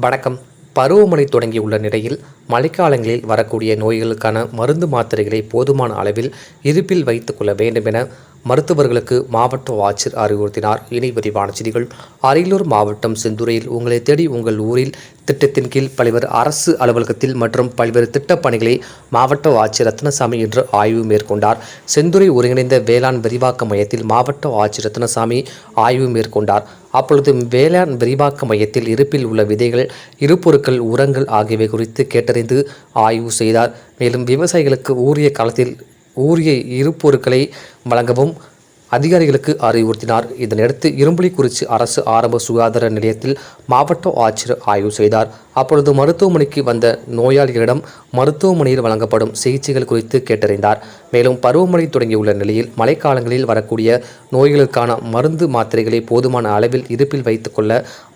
வணக்கம். பருவமழை தொடங்கியுள்ள நிலையில் மழைக்காலங்களில் வரக்கூடிய நோய்களுக்கான மருந்து மாத்திரைகளை போதுமான அளவில் இருப்பில் வைத்துக்கொள்ள வேண்டும் என மருத்துவர்களுக்கு மாவட்ட ஆட்சியர் அறிவுறுத்தினார். இனி விரிவான செய்திகள். அரியலூர் மாவட்டம் செந்துறையில் உங்களை தேடி உங்கள் ஊரில் திட்டத்தின் கீழ் பல்வேறு அரசு அலுவலகத்தில் மற்றும் பல்வேறு திட்டப் பணிகளை மாவட்ட ஆட்சியர் ரத்னசாமி இன்று ஆய்வு மேற்கொண்டார். செந்துறை ஒருங்கிணைந்த வேளாண் விரிவாக்க மையத்தில் மாவட்ட ஆட்சியர் ரத்னசாமி ஆய்வு மேற்கொண்டார். அப்பொழுது வேளாண் விரிவாக்க மையத்தில் இருப்பில் உள்ள விதைகள் இருபொருட்கள் உரங்கள் ஆகியவை குறித்து கேட்டறிந்து ஆய்வு செய்தார். மேலும் விவசாயிகளுக்கு ஊரிய காலத்தில் ஊரிய இருப்பொருட்களை வழங்கவும் அதிகாரிகளுக்கு அறிவுறுத்தினார். இதனையடுத்து இரும்புலிக்குறிச்சி அரசு ஆரம்ப சுகாதார நிலையத்தில் மாவட்ட ஆட்சியர் ஆய்வு செய்தார். அப்பொழுது மருத்துவமனைக்கு வந்த நோயாளிகளிடம் மருத்துவமனையில் வழங்கப்படும் சிகிச்சைகள் குறித்து கேட்டறிந்தார். மேலும் பருவமழை தொடங்கியுள்ள நிலையில் மழைக்காலங்களில் வரக்கூடிய நோய்களுக்கான மருந்து மாத்திரைகளை போதுமான அளவில் இருப்பில் வைத்துக்கொள்ள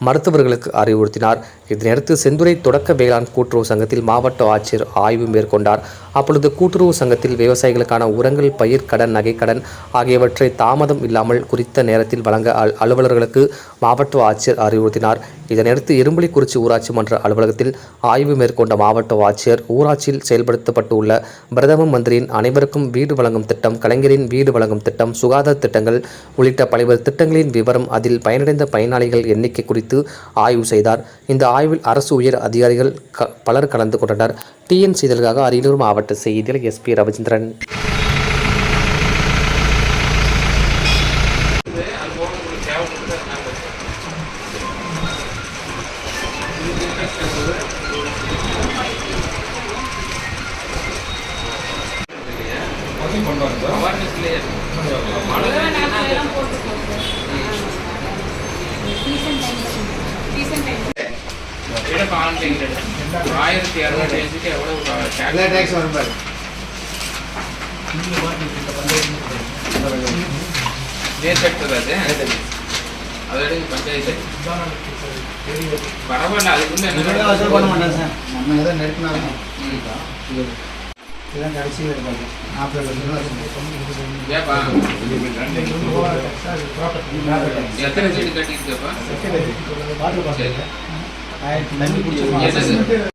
மருத்துவர்களுக்கு அறிவுறுத்தினார். இதனையடுத்து செந்துறை தொடக்க வேளாண் கூட்டுறவு சங்கத்தில் மாவட்ட ஆட்சியர் ஆய்வு மேற்கொண்டார். அப்பொழுது கூட்டுறவு சங்கத்தில் விவசாயிகளுக்கான உரங்கள் பயிர் கடன் நகைக்கடன் ஆகியவற்றை தாமதம் இல்லாமல் குறித்த நேரத்தில் வழங்க அலுவலர்களுக்கு மாவட்ட ஆட்சியர் அறிவுறுத்தினார். இதனையடுத்து இரும்புலிக்குறிச்சி ஊராட்சி மன்ற அலுவலகத்தில் ஆய்வு மேற்கொண்ட மாவட்ட ஆட்சியர் ஊராட்சியில் செயல்படுத்தப்பட்டுள்ள பிரதம மந்திரியின் அனைவருக்கும் வீடு வழங்கும் திட்டம் கலைஞரின் வீடு வழங்கும் திட்டம் சுகாதார திட்டங்கள் உள்ளிட்ட பல்வேறு திட்டங்களின் விவரம் அதில் பயனடைந்த பயனாளிகள் எண்ணிக்கை குறித்து ஆய்வு செய்தார். இந்த ஆய்வில் அரசு உயர் அதிகாரிகள் க- பலர் கலந்து கொண்டனர். டிஎன் செய்தலுக்காக அரியலூர் மாவட்ட செய்தியில் எஸ்பி ரவிச்சந்திரன். ஆயிரத்தி இரநூறு ரேஞ்சுக்கு எவ்வளவு எல்லா tax? டேக்ஸ் வரும் பாரு. பரவாயில்ல அதுக்கு வந்து இதெல்லாம் வசூல் பண்ண என்ன மாட்டேன் சார் நம்ம எதோ நெருக்கினாலும். ம். இதெல்லாம் கடைசி இருப்பாங்க நாற்பது லட்சம் ஏப்பா? எத்தனை சீட்டு கட்டியிருக்கப்பா? ஆயிரத்தி